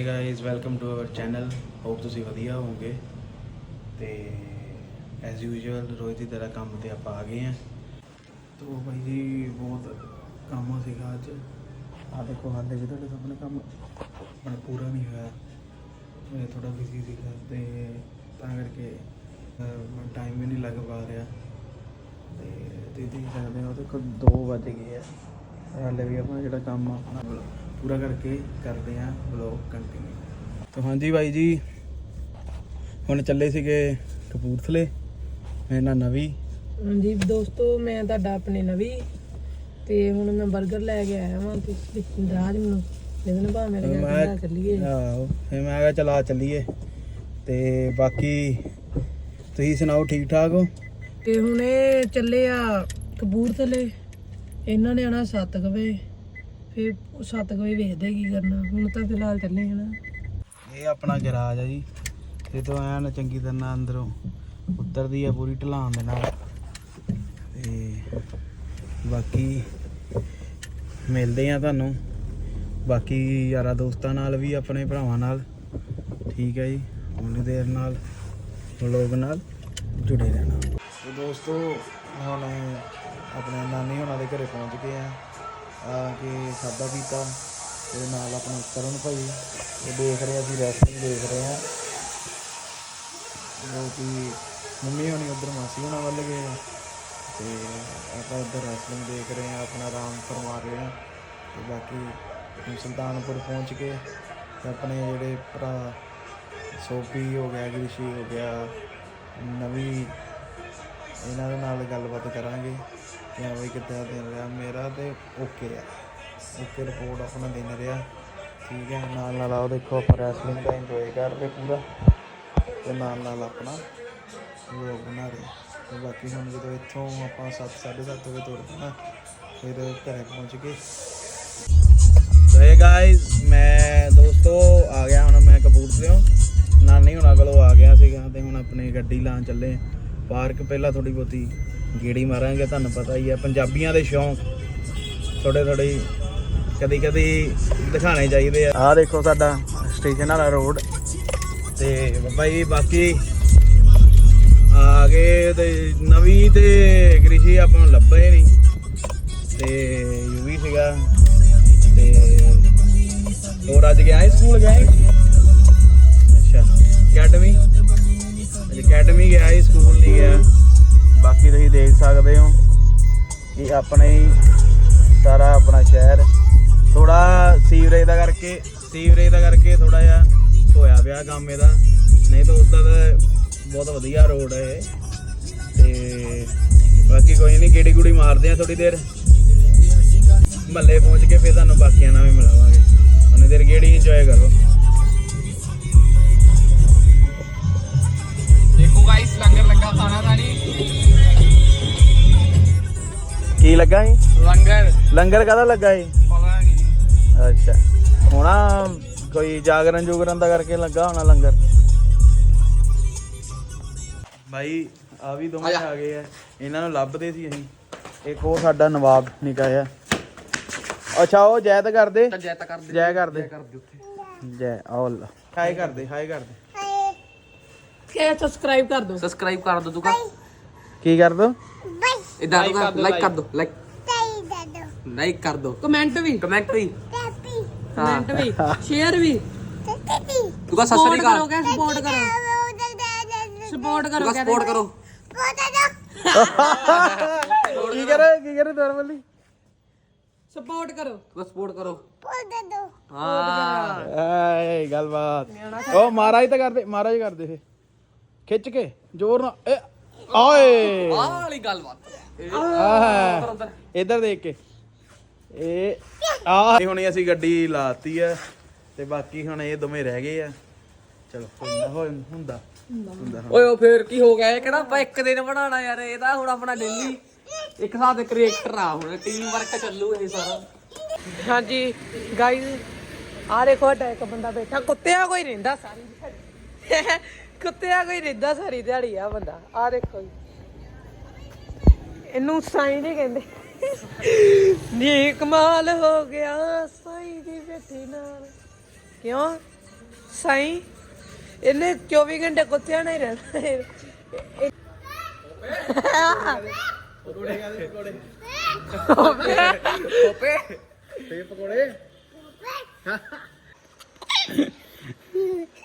Hey guys welcome to our channel hope ਤੁਸੀਂ ਵਧੀਆ ਹੋਵੋਗੇ। ਤੇ ਐਜ਼ ਯੂਜੂਅਲ ਰੋਜ਼ ਦੀ ਤਰ੍ਹਾਂ ਕੰਮ ਤੇ ਆਪਾਂ ਆ ਗਏ ਆ ਤੋ ਭਾਈ ਜੀ, ਬਹੁਤ ਕੰਮ ਸੀਗਾ ਅੱਜ। ਆ ਦੇਖੋ, ਹਾਲੇ ਵੀ ਤੁਹਾਡੇ ਸਾਹਮਣੇ ਕੰਮ ਆਪਣਾ ਪੂਰਾ ਨਹੀਂ ਹੋਇਆ। ਮੈਂ ਥੋੜਾ ਬਿਜ਼ੀ ਸੀਗਾ ਤੇ ਤਾਂ ਕਰਕੇ ਟਾਈਮ ਵੀ ਨਹੀਂ ਲੱਗ ਪਾ ਰਿਹਾ। ਤੇ ਤੁਸੀਂ ਦੇਖ ਸਕਦੇ ਹੋ, ਦੇਖੋ 2 ਵਜ ਗਏ ਆ। ਹਾਲੇ ਵੀ ਆਪਣਾ ਜਿਹੜਾ ਕੰਮ ਆਪਣਾ ਪੂਰਾ ਕਰਕੇ ਕਰਦੇ ਆ ਬਲੌਗ ਕੰਟੀਨਿਊ ਤਾਂ ਹਾਂਜੀ ਬਾਈ ਜੀ ਹੁਣ ਚੱਲੇ ਸੀਗੇ ਕਪੂਰਥਲੇ ਮੇਰੇ ਨਾਲ ਨਵੀ। ਹਾਂਜੀ ਦੋਸਤੋ ਮੈਂ ਤੁਹਾਡਾ ਆਪਣੇ ਨਵੀ ਤੇ ਹੁਣ ਮੈਂ 버ਗਰ ਲੈ ਕੇ ਆਇਆ ਵਾਂ ਤੇ ਰਾਜ ਮੈਨੂੰ ਇਹਦੇ ਨਾਲ ਮੇਰੇ ਨਾਲ ਚੱਲੀਏ। ਆਹੋ ਫਿਰ ਮੈਂ ਕਿਹਾ ਚਲਾ ਚੱਲੀਏ। ਤੇ ਬਾਕੀ ਤੁਸੀਂ ਸੁਣਾਓ ਠੀਕ ਠਾਕ ਹੋ? ਤੇ ਹੁਣ ਇਹ ਚੱਲੇ ਆ ਕਬੂਰਥਲੇ ਇਹਨਾਂ ਨੇ ਆਣਾ 7 ਵਜੇ। ਫਿਰ 7 ਵਜੇ ਵੇਖਦੇ ਕੀ ਕਰਨਾ। ਹੁਣ ਤਾਂ ਫਿਲਹਾਲ ਚੱਲੇ ਹਨਾ ਇਹ ਆਪਣਾ ਗਰਾਜ ਆ ਜੀ। ਇਹ ਤੋਂ ਐਨ ਚੰਗੀ ਤਰ੍ਹਾਂ ਅੰਦਰੋਂ ਉਤਰਦੀ ਆ ਪੂਰੀ ਢਲਾਨ ਦੇ ਨਾਲ। ਤੇ ਬਾਕੀ ਮਿਲਦੇ ਆ ਤੁਹਾਨੂੰ। ਬਾਕੀ ਯਾਰਾਂ ਦੋਸਤਾਂ ਨਾਲ ਵੀ ਆਪਣੇ ਭਰਾਵਾਂ ਨਾਲ। ਠੀਕ ਹੈ ਜੀ। ਉਨੀ ਦੇਰ ਨਾਲ ਵਲੋਗ ਨਾਲ ਜੁੜੇ ਰਹਿਣਾ। ਤੇ ਦੋਸਤੋ ਹੁਣ ਆਪਣੇ ਨਾਨੀ ਹੋਣਾ ਦੇ ਘਰੇ ਪਹੁੰਚ ਗਏ ਆ। ਕੇ ਖਾਦਾ ਪੀਤਾ ਤੇ ਨਾਲ ਆਪਣੇ ਕਰਨ ਭਾਈ ਉਹ ਦੇਖ ਰਹੇ ਅਸੀਂ ਰੈਸਲਿੰਗ ਦੇਖ ਰਹੇ ਹਾਂ ਜੋ ਕਿ ਮੰਮੀ ਹੋਣੀ ਉਧਰ, ਮਾਸੀ ਹੋਣਾ ਵੱਲ ਗਏ ਆ। ਤੇ ਆਪਾਂ ਇੱਧਰ ਰੈਸਲਿੰਗ ਦੇਖ ਰਹੇ ਹਾਂ ਆਪਣਾ ਆਰਾਮ ਫਰਮਾ ਰਹੇ ਹਾਂ ਤੇ ਬਾਕੀ ਸੁਲਤਾਨਪੁਰ ਪਹੁੰਚ ਕੇ ਆਪਣੇ ਜਿਹੜੇ ਭਰਾ ਸੋਪੀ ਹੋ ਗਿਆ, ਗ੍ਰਿਸ਼ੀ ਹੋ ਗਿਆ, ਨਵੀਂ, ਇਹਨਾਂ ਦੇ ਨਾਲ ਗੱਲਬਾਤ ਕਰਾਂਗੇ। ਕਿ ਹਾਂ ਬਈ ਕਿੱਦਾਂ ਦਿਨ ਰਿਹਾ। ਮੇਰਾ ਤੇ ਓਕੇ ਆ। ਓਕੇ ਰਿਪੋਰਟ ਆਪਣਾ ਦਿਨ ਰਿਹਾ। ਠੀਕ ਹੈ, ਨਾਲ ਨਾਲ ਆਓ ਦੇਖੋ ਆਪਾਂ ਰੈਸਲਿੰਗ ਦਾ ਇੰਜੋਏ ਕਰ ਰਹੇ ਪੂਰਾ। ਤੇ ਨਾਲ ਨਾਲ ਆਪਣਾ ਵਲੌਗ ਬਣਾ ਰਹੇ। ਤੇ ਬਾਕੀ ਹੁਣ ਜਦੋਂ ਇੱਥੋਂ ਆਪਾਂ 7 7:30 ਵਜੇ ਤੁਰ ਨਾ, ਫਿਰ ਘਰੇ ਪਹੁੰਚ ਕੇ ਤੇ ਗਾਇਸ ਮੈਂ ਦੋਸਤੋ ਆ ਗਿਆ ਹੁਣ ਮੈਂ ਕਪੂਰਥਲਿਓਂ। ਨਾਨੀ ਹੁਣਾਂ ਕੋਲੋਂ ਆ ਗਿਆ ਸੀਗਾ ਤੇ ਹੁਣ ਆਪਣੀ ਗੱਡੀ ਲਾਣ ਚੱਲੇ। ਪਾਰਕ ਪਹਿਲਾਂ ਥੋੜੀ ਬਹੁਤੀ ਗੇੜੀ ਮਾਰਾਂਗੇ ਤੁਹਾਨੂੰ ਪਤਾ ਹੀ ਆ ਪੰਜਾਬੀਆਂ ਦੇ ਸ਼ੌਂਕ ਥੋੜੇ ਥੋੜੇ ਕਦੀ ਕਦੀ ਦਿਖਾਣੇ ਚਾਹੀਦੇ ਆ। ਆਹ ਦੇਖੋ ਸਾਡਾ ਸਟੇਸ਼ਨ ਵਾਲਾ ਰੋਡ ਤੇ ਬਾਬਾ ਜੀ ਬਾਕੀ ਆ ਗਏ ਤੇ ਨਵੀਂ ਤੇ ਗ੍ਰਿਸ਼ੀ ਆਪਾਂ ਨੂੰ ਲੱਭੇ ਨਹੀਂ ਤੇ ਯੂਵੀ ਸੀਗਾ। ਤੇ ਹੋਰ ਅੱਜ ਗਿਆ ਸਕੂਲ ਗਿਆ ਅੱਛਾ ਅਕੈਡਮੀ? ਅਕੈਡਮੀ ਗਿਆ ਸਕੂਲ ਨਹੀਂ ਗਿਆ। ਬਾਕੀ ਤੁਸੀਂ ਦੇਖ ਸਕਦੇ ਹੋ ਕਿ ਆਪਣੇ ਸਾਰਾ ਆਪਣਾ ਸ਼ਹਿਰ। ਥੋੜਾ ਸੀਵਰੇਜ ਦਾ ਕਰਕੇ, ਸੀਵਰੇਜ ਦਾ ਕਰਕੇ ਥੋੜਾ ਜਿਹਾ ਹੋਇਆ ਪਿਆ ਕੰਮ ਇਹਦਾ। ਨਹੀਂ ਤਾਂ ਉਦਾਂ ਤਾਂ ਬਹੁਤ ਵਧੀਆ ਰੋਡ ਹੈ ਇਹ। ਤੇ ਬਾਕੀ ਕੋਈ ਨਹੀਂ ਗੇੜੀ ਗੁੜੀ ਮਾਰਦੇ ਆ ਥੋੜੀ ਦੇਰ। ਮਹੱਲੇ ਪਹੁੰਚ ਕੇ ਫਿਰ ਤੁਹਾਨੂੰ ਬਾਕੀਆਂ ਨਾਲ ਵੀ ਮਿਲਾਵਾਂਗੇ। ਉਹਨੇ ਦੇਰ ਗੇੜੀ ਇੰਜੋਏ ਕਰੋ। ਦੇਖੋ ਗਾਇਸ ਲੰਗਰ ਲੱਗਾ ਸੀ? ਲੰਗਰ। ਲੰਗਰ ਕਾਹਦਾ ਲੱਗਾ ਸੀ? ਪਤਾ ਨਹੀਂ। ਅੱਛਾ। ਹੋਣਾ ਕੋਈ ਜਾਗਰਣ ਜੁਗਰਨ ਦਾ ਕਰਕੇ ਲੱਗਾ ਹੋਣਾ ਲੰਗਰ? ਭਾਈ ਆ ਵੀ ਦੋਵੇਂ ਆ ਗਏ ਆ। ਇਹਨਾਂ ਨੂੰ ਲੱਭਦੇ ਸੀ ਅਸੀਂ। ਇੱਕ ਉਹ ਸਾਡਾ ਨਵਾਬ ਨਿਕਾ ਆ ਅੱਛਾ ਉਹ ਜੈ ਤਾਂ ਕਰਦੇ? ਤਾਂ ਜੈ ਤਾਂ ਕਰ ਦੇ ਜੈ ਕਰਦੇ ਕਰ ਦੇ ਉੱਥੇ। ਜੈ ਆਹ ਅੱਲਾ ਹਾਈ ਕਰਦੇ ਹਾਈ ਕਰਦੇ। ਕਿ ਸਬਸਕ੍ਰਾਈਬ ਕਰ ਦਿਓ ਸਬਸਕ੍ਰਾਈਬ ਕਰ ਦੋ ਤੂੰ ਕਾ ਕੀ ਕਰ ਦੋ? ਇਦਾਂ ਲਾਈਕ ਕਰ ਦੋ ਲਾਈਕ ਲਾਈਕ ਕਰ ਦੋ। ਕਮੈਂਟ ਵੀ। ਕਮੈਂਟ ਵੀ। ਕਮੈਂਟ ਵੀ। ਸ਼ੇਅਰ ਵੀ। ਤੂੰ ਕਾ ਸਤਿ ਸ੍ਰੀ ਸਪੋਰਟ ਕਰੋ ਅਕਾਲ। ਕਿ ਸਪੋਰਟ ਕਰੋ। ਸਪੋਰਟ ਤੂੰ ਕਰੋ ਕਾ ਕਹਿੰਦੇ। ਸਪੋਰਟ ਕਰੋ। ਕੀ ਕਰੇ ਕੀ ਕਰੇ ਨੋਰਮਲੀ ਸਪੋਰਟ ਕਰੋ। ਤੂੰ ਸਪੋਰਟ ਕਰੋ। ਹਾਂ ਐ ਗੱਲਬਾਤ। ਉਹ ਮਹਾਰਾਜ ਤਾਂ ਕਰਦੇ ਮਹਾਰਾਜ ਕਰਦੇ ਫੇ ਖਿੱਚ ਕੇ ਜ਼ੋਰ ਨਾਲ। ਏ, ਓਏ। ਆਹ ਵਾਲੀ ਗੱਲਬਾਤ ਆਹ। ਇੱਧਰ ਦੇਖ ਕੇ। ਇਹ ਆ ਹੁਣੇ ਅਸੀਂ ਗੱਡੀ ਲਾਤੀ ਆ ਤੇ ਬਾਕੀ ਹੁਣ ਇਹ ਦੋਵੇਂ ਰਹਿ ਗਏ ਆ। ਚਲੋ ਕੋਈ ਨਾ ਹੋਏ ਹੁੰਦਾ। ਹੁੰਦਾ ਓਏ ਉਹ ਫੇਰ ਕੀ ਹੋ ਗਿਆ? ਇਹ ਕਿਹੜਾ ਆਪਾਂ ਇੱਕ ਦਿਨ ਬਣਾਉਣਾ ਯਾਰ? ਇਹਦਾ ਹੁਣ ਆਪਣਾ ਡੇਲੀ ਇੱਕ ਸਾਥ ਦੇ ਕ੍ਰੀਏਟਰ ਆ ਹੁਣ। ਟੀਮ ਵਰਕ ਚੱਲੂ ਇਹ ਸਾਰਾ। ਹਾਂਜੀ ਗਾਈਜ਼ ਆ ਦੇਖੋ ਇੱਕ ਬੰਦਾ ਬੈਠਾ। ਕੁੱਤਿਆ ਕੋਈ ਰਹਿੰਦਾ ਸਾਰੀ ਕੁੱਤਿਆ ਕੋਈ ਰਹਿੰਦਾ ਸਾਰੀ ਦਿਹਾੜੀ ਆ ਬੰਦਾ। ਆ ਦੇਖੋ ਜੀ। ਇਹਨੂੰ ਸਾਈਂ ਨਹੀਂ ਕਹਿੰਦੇ। ਨੀ ਕਮਾਲ ਹੋ ਗਿਆ ਸਾਈਂ ਦੀ ਬੇਟੀ ਨਾਲ। ਕਿਉਂ? ਸਾਈ? ਇਹਨੇ 24 ਘੰਟੇ ਕੁੱਤਿਆਂ ਨਾਲ ਹੀ ਰਹਿਣਾ ਓਪੇ ਤੇ ਪਕੌੜੇ।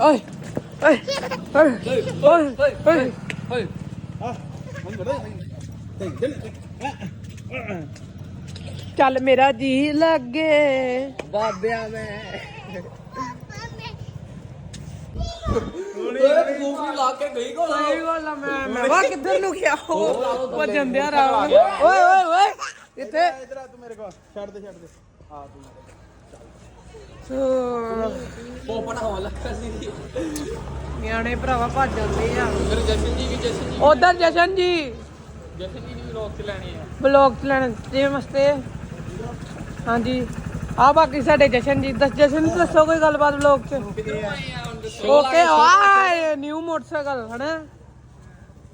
ਓਏ ਓਏ ਓਏ ਓਏ ਓਏ। ਓਏ ਚੱਲ ਮੇਰਾ ਜੀ ਲੱਗੇ। ਬਾਬਿਆ ਮੈਂ। ਓਏ ਗੂਗਲ ਲਾ ਕੇ ਗਈ ਕੋਲ ਸਹੀ ਗੱਲ ਆ ਮੈਂ ਮੈਂ ਵਾ ਕਿੱਧਰ ਨੂੰ ਗਿਆ? ਉਹ ਭਜਨ ਦਿਆ ਰਾਮ ਓਏ ਓਏ ਓਏ। ਕਿੱਥੇ ਇਧਰ ਆ ਤੂੰ ਮੇਰੇ ਕੋਲ। ਛੱਡ ਦੇ ਛੱਡ ਦੇ। ਆ ਤੂੰ ਪੋਪੜਾ ਹੋ ਲੱਗਾ ਸੀ। ਨਿਆਣੇ ਭਰਾਵਾ ਭੱਜ ਜਾਂਦੇ ਆ। ਫਿਰ ਜਸ਼ਨ ਜੀ ਵੀ ਜਸ਼ਨ ਜੀ ਉਧਰ ਜਸ਼ਨ ਜੀ। ਜਸ਼ਨ ਜੀ ਵੀ ਰੋਕ ਲੈਣੀ ਆ। ਬਲੌਗ ਚ ਲੈਣ ਜੀ ਮਸਤੇ ਹਾਂਜੀ। ਆ ਬਾਕੀ ਸਾਡੇ ਜਸ਼ਨ ਜੀ। ਦਸ ਜਸ਼ਨ ਜੀ ਦੱਸੋ ਕੋਈ ਗੱਲਬਾਤ ਬਲੌਗ ਚ? ਓਕੇ ਆ? ਨਿਊ ਮੋਟਰਸਾਈਕਲ ਹਨਾ?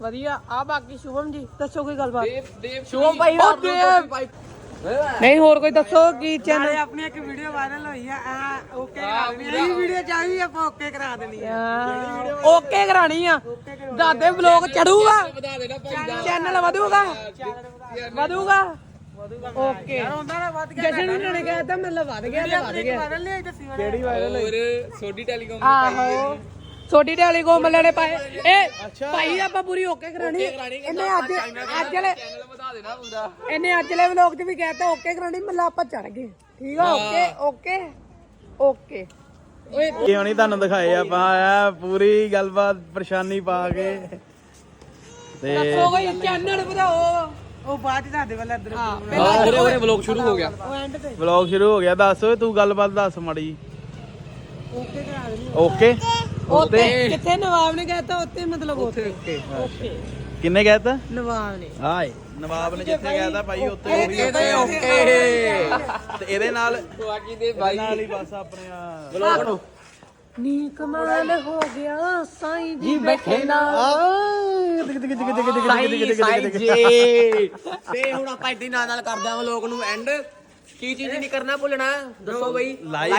ਵਧੀਆ। ਆ ਬਾਕੀ ਸ਼ੁਭਮ ਜੀ ਦੱਸੋ ਕੋਈ ਗੱਲਬਾਤ? ਦੇਵ ਦੇਵ ਸ਼ੁਭਮ ਭਾਈ ਉਹ ਦੇਵ। ਭਾਈ। ਨਹੀਂ ਹੋਰ ਕੋਈ ਦੱਸੋ ਕੀ ਚੈਨਲ ਆਪਣੀ ਇੱਕ ਵੀਡੀਓ ਵਾਇਰਲ ਹੋਈ ਆ ਆ ਓਕੇ ਕਰਾ ਦੇਣੀ ਇਹ ਵੀਡੀਓ ਚਾਹੀਦੀ ਆਪਾਂ ਓਕੇ ਕਰਾ ਦੇਣੀ ਆ। ਓਕੇ ਕਰਾਣੀ ਆ। ਦਾਦੇ ਬਲੌਗ ਚੜੂਗਾ। ਦਾ ਚੈਨਲ ਵਧੂਗਾ। ਵਧੂਗਾ। ਓਕੇ ਹੁੰਦਾ ਨਾ ਵੱਧ ਗਿਆ ਜਸ਼ਨ ਨੇ ਕਹਿਤਾ ਮਤਲਬ ਵਧ ਗਿਆ ਤੇ ਵਧ ਗਿਆ। ਵਾਇਰਲ ਨਹੀਂ ਦੱਸੀ ਕਿਹੜੀ ਵਾਇਰਲ ਹੋਰ ਸੋਡੀ ਟੈਲੀਕਾਮ ਆਹੋ। ਛੋਟੀ ਢਾਲੀ ਕੋ ਮੱਲੇ ਨੇ ਪਾਏ। ਏ ਭਾਈ ਆਪਾਂ ਪੂਰੀ ਓਕੇ ਕਰਾਣੀ ਇਹਨੇ ਅੱਜ ਅੱਜ ਵਾਲੇ ਚੈਨਲ ਵਧਾ ਦੇਣਾ ਪੂਰਾ ਇਹਨੇ ਅੱਜ ਵਾਲੇ ਵਲੌਗ 'ਚ ਵੀ ਕਹਿਤਾ ਓਕੇ ਕਰਾਣੀ ਮੱਲਾ ਆਪਾਂ ਚੜ ਗਏ। ਠੀਕ ਆ ਓਕੇ ਓਕੇ ਓਕੇ। ਓਏ ਇਹ ਹੁਣੀ ਤੁਹਾਨੂੰ ਦਿਖਾਏ ਆਪਾਂ ਆ ਪੂਰੀ ਗੱਲਬਾਤ ਪਰੇਸ਼ਾਨੀ ਪਾ ਕੇ। ਤੇ ਦੱਸੋ ਕੋਈ ਚੈਨਲ ਵਧਾਓ। ਉਹ ਬਾਅਦ ਚ ਤੁਹਾਡੇ ਵੱਲ ਇੱਧਰ ਹਾਂ ਹਾਂ ਉਹਦੇ ਉਹਦੇ ਵਲੌਗ ਸ਼ੁਰੂ ਹੋ ਗਿਆ। ਉਹ ਐਂਡ ਤੇ। ਵਲੌਗ ਸ਼ੁਰੂ ਹੋ ਗਿਆ ਦੱਸ ਓਏ ਤੂੰ ਗੱਲਬਾਤ ਦੱਸ ਮੜੀ ਓਕੇ ਕਰਾ ਦੇਣੀ ਓਕੇ। ਉੱਤੇ ਕਿੱਥੇ ਨਵਾਬ ਨੇ ਕਹਿਤਾ? ਉੱਤੇ ਮਤਲਬ ਉੱਤੇ ਓਕੇ ਓਕੇ। ਕਿੰਨੇ ਕਹਿਤਾ? ਨਵਾਬ ਨੇ। ਹਾਏ ਨਵਾਬ ਨੇ ਜਿੱਥੇ ਕਹਿਤਾ ਭਾਈ ਉੱਥੇ ਹੋ ਗਈ ਇਹਦੇ ਓਕੇ। ਤੇ ਇਹਦੇ ਨਾਲ ਬਾਕੀ ਦੇ ਭਾਈ ਨਾਲ ਹੀ ਬਸ ਆਪਣੇ ਆ। ਨੀ ਕਮਾਲ ਹੋ ਗਿਆ ਸਾਈਂ ਜੀ ਬੈਠੇ ਨਾ। ਸਾਈ ਸਾਈ ਜੀ। ਤੇ ਹੁਣ ਆਪਾਂ ਇੱਦਾਂ ਨਾਲ ਨਾਲ ਕਰਦੇ ਆਂ ਲੋਕ ਨੂੰ ਐਂਡ ਕੀ ਚੀਜ਼ ਨਹੀਂ ਕਰਨਾ ਭੁੱਲਣਾ? ਦੱਸੋ ਬਈ। ਲਾਈਕ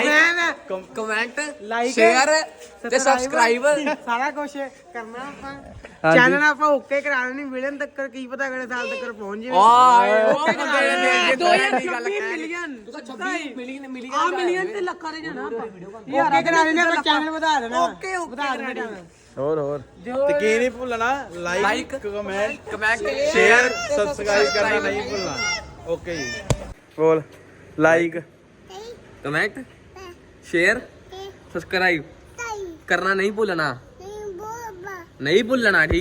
ਕਮੈਂਟ Like, ਸ਼ੇਅਰ ਤੇ ਸਬਸਕ੍ਰਾਈਬ ਸਾਰਾ ਕੁਝ ਕਰਨਾ ਆਪਾਂ। ਚੈਨਲ ਆਪਾਂ ਓਕੇ ਕਰਾ ਦੇਣੀ ਮਿਲਣ ਤੱਕ ਕੀ ਪਤਾ ਕਿਹੜੇ ਸਾਲ ਤੱਕ ਪਹੁੰਚ ਜਾਵੇ। ਓਏ ਓਕੇ ਕਰ ਮਿਲੀਅਨ। ਤੂੰ 26 ਮਿਲੀਅਨ ਮਿਲੀਅਨ ਆ ਮਿਲੀਅਨ ਤੇ ਲੱਖਾਂ ਦੇ ਜਾਣਾ ਆਪਾਂ। ਓਕੇ ਕਰਾ ਦੇਣੀ ਆਪਾਂ। ਚੈਨਲ ਵਧਾ ਦੇਣਾ। ਓਕੇ ਓਕੇ ਵਧਾ ਦੇਣਾ। channel। ਹੋਰ ਹੋਰ। ਤੇ ਕੀ ਨਹੀਂ ਭੁੱਲਣਾ? Like comment comment share subscribe ਕਰਨਾ ਨਹੀਂ ਭੁੱਲਣਾ। ਓਕੇ ਜੀ। ਬੋਲ ਲਾਈਕ ਕਮੈਂਟ ਸ਼ੇਅਰ ਸਬਸਕ੍ਰਾਈਬ ਕਰਨਾ ਨਹੀਂ ਭੁੱਲਣਾ ਨਹੀਂ ਭੁੱਲਣਾ ਠੀਕ